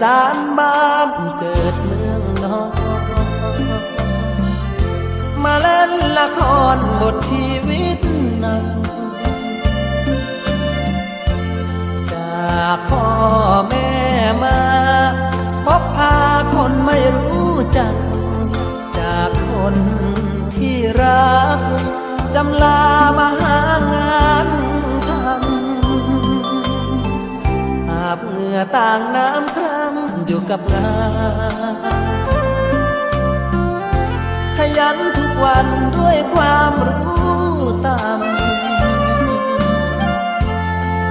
สานบ้านเกิดเมืองนอนมาเล่นละครบทชีวิตนังจากพ่อแม่มาพบพาคนไม่รู้จัก จากคนที่รักจำลามาหางานทำอาบเหงื่อต่างน้ำครั้ง อยู่กับงานขยันทุกวันด้วยความรู้ตาม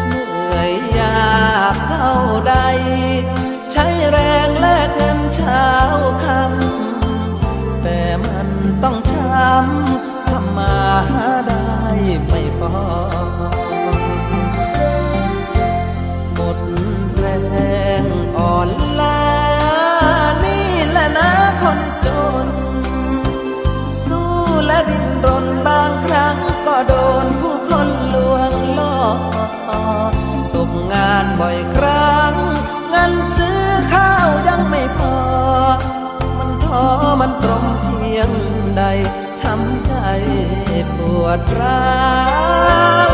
เหนื่อยยากเท่าใด ใช้แรงแลกเงินเช้าคำแต่มันต้องช้ำทำมาหาได้ไม่พอ งานบ่อยครั้งเงินซื้อข้าวยังไม่พอ มันท้อมันตรมเพียงใดช้ำใจปวดร้าว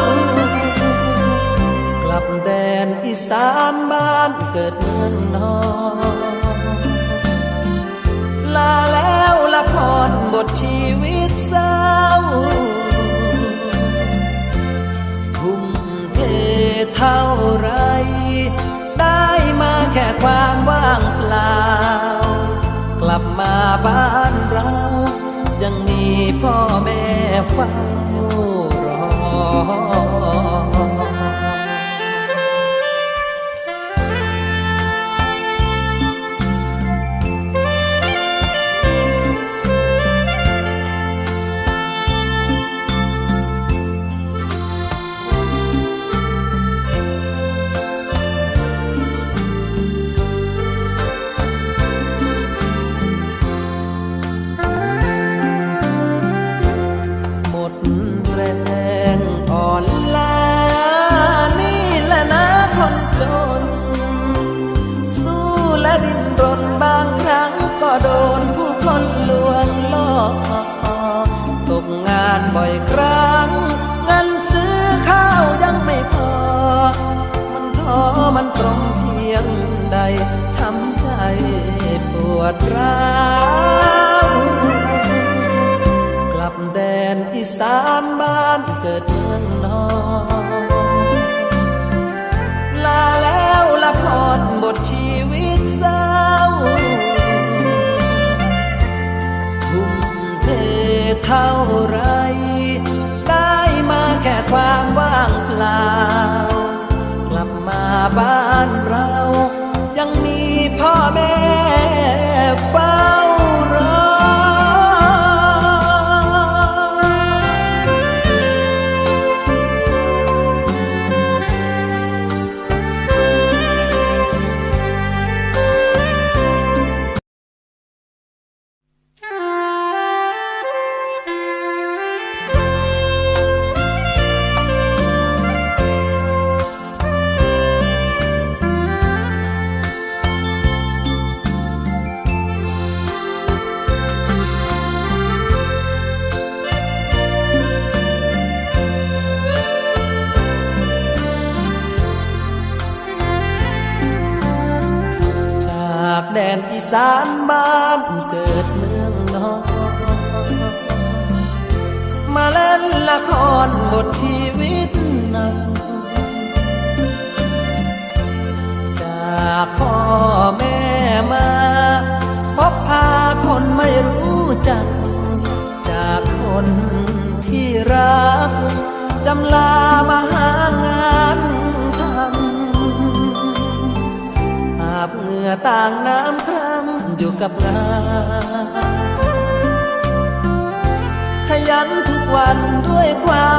กลับแดนอีสานบ้านเกิดเมืองนอนลาแล้วละครบทชีวิตเศร้า เท่าไร ได้มาแค่ความว่างเปล่า กลับมาบ้านเรา ยังมีพ่อแม่เฝ้า ดิ้นรนบางครั้งก็โดนผู้คนลวงล่อตกงานบ่อยครั้งเงินซื้อข้าวยังไม่พอ มันท้อมันตรมเพียงใดช้ำใจปวดร้าว แดนอีสานบ้านเกิดเมืองนอนมาเล่นละครบทชีวิตหนังจากพ่อแม่มาพบพาคนไม่รู้จัก จากคนที่รักจำลามาหางาน งื่อต่างน้ำคร่ำอยู่กับงานขยันทุกวันด้วยความ